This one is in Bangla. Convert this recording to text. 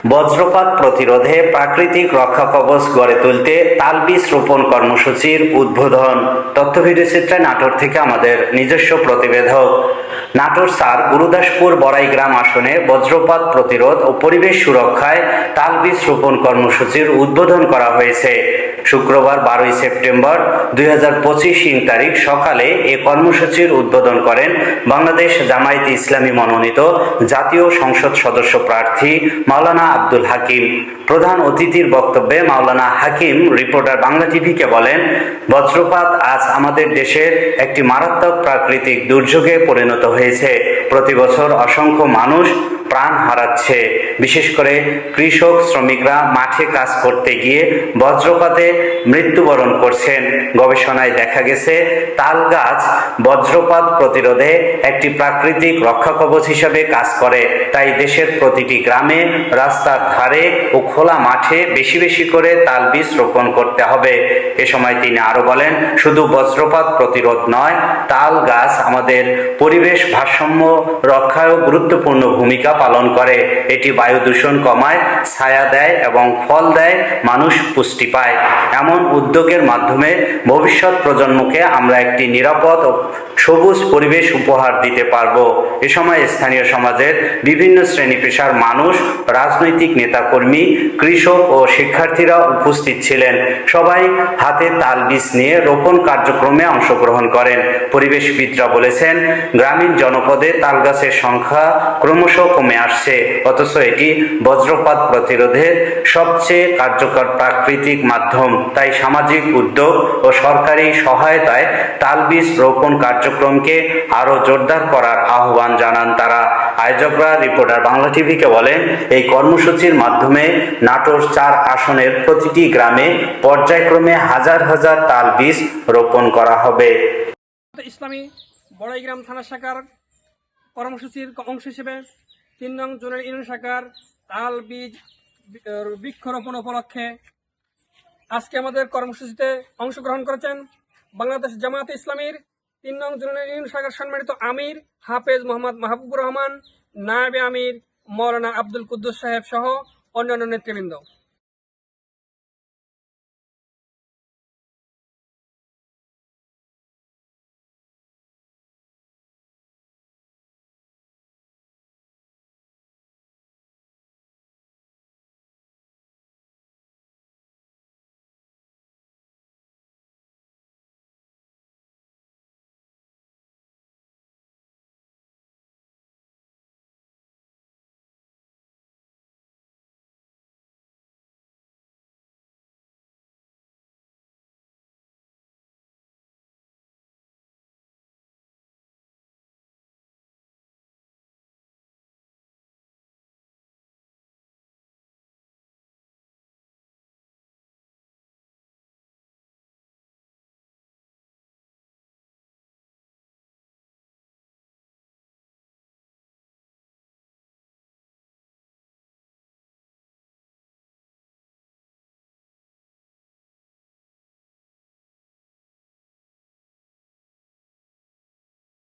বজ্রপাত প্রতিরোধে প্রাকৃতিক রক্ষা কবচ গড়ে তুলতে তালবীজ রোপণ কর্মসূচির উদ্বোধন। তথ্য ভিডিও চিত্রে নাটোর থেকে আমাদের নিজস্ব প্রতিবেদক। নাটোর স্যার গুরুদাসপুর বড়াইগ্রাম আসনে বজ্রপাত প্রতিরোধ ও পরিবেশ সুরক্ষায় তালবীজ রোপণ কর্মসূচির উদ্বোধন করা হয়েছে। শুক্রবার বারোই সেপ্টেম্বর দুই হাজার পঁচিশ ইং তারিখ সকালে এ কর্মসূচির উদ্বোধন করেন বাংলাদেশ জামায়াতে ইসলামী মনোনীত জাতীয় সংসদ সদস্য প্রার্থী মাওলানা আব্দুল হাকিম। প্রধান অতিথির বক্তব্যে মাওলানা হাকিম, রিপোর্টার বাংলা টিভিকে বলেন, বজ্রপাত আজ আমাদের দেশের একটি মারাত্মক প্রাকৃতিক দুর্যোগে পরিণত হয়েছে। প্রতি বছর অসংখ্য মানুষ প্রাণ হারাচ্ছে। বিশেষ করে কৃষক, শ্রমিকরা মাঠে কাজ করতে গিয়ে বজ্রপাতে মৃত্যুবরণ করছেন। গবেষণায় দেখা গেছে, তাল গাছ বজ্রপাত প্রতিরোধে একটি প্রাকৃতিক রক্ষা কবচ হিসাবে কাজ করে। তাই দেশের প্রতিটি গ্রামে রাস্তার ধারে ও খোলা মাঠে বেশি বেশি করে তাল বীজ রোপণ করতে হবে। এ সময় তিনি আরও বলেন, শুধু বজ্রপাত প্রতিরোধ নয়, তাল গাছ আমাদের পরিবেশ ভারসাম্য রক্ষায়ও গুরুত্বপূর্ণ ভূমিকা পালন করে। এটি বায়ু দূষণ কমায়, ছায়া দেয় এবং ফল দেয়, মানুষ পুষ্টি পায়। এমন উদ্যোগের মাধ্যমে ভবিষ্যৎ প্রজন্মকে আমরা একটি নিরাপদ ও সবুজ পরিবেশ উপহার দিতে পারব। এ সময় স্থানীয় সমাজের বিভিন্ন শ্রেণি পেশার মানুষ, রাজনৈতিক নেতাকর্মী, কৃষক ও শিক্ষার্থীরা উপস্থিত ছিলেন। সবাই হাতে তাল বীজ নিয়ে রোপণ কার্যক্রমে অংশগ্রহণ করেন। পরিবেশবিদরা বলেছেন, গ্রামীণ জনপদে তাল গাছের সংখ্যা ক্রমশ কমে আসছে, অথচ এটি বজ্রপাত প্রতিরোধের সবচেয়ে কার্যকর প্রাকৃতিক মাধ্যম। তাই সামাজিক উদ্যোগ ও সরকারি সহায়তায় তালবীজ রোপণ কার্যক্রমকে আরও জোরদার করার আহ্বান জানান তারা। আয়োজকরা রিপোর্টার বাংলা টিভিকে বলেন, এই কর্মসূচির মাধ্যমে নাটোর চার আসনের প্রতিটি গ্রামে পর্যায়ক্রমে হাজার হাজার তাল বীজ রোপণ করা হবে। ইসলামী বড়াইগ্রাম থানা শাখার কর্মসূচির অংশ হিসেবে তিন নং জোনের ইউনিয়ন শাখার তাল বীজ বৃক্ষরোপণ উপলক্ষে আজকে আমাদের কর্মসূচিতে অংশগ্রহণ করেছেন বাংলাদেশ জামায়াতে ইসলামীর তিন নং জোনের ইউনিয়ন শাখার সম্মানিত আমির হাফেজ মোহাম্মদ মাহবুবুর রহমান, নায়েবে আমির, মৌলানা আব্দুল কুদ্দুস সাহেব সহ অন্যান্য নেতৃবৃন্দ।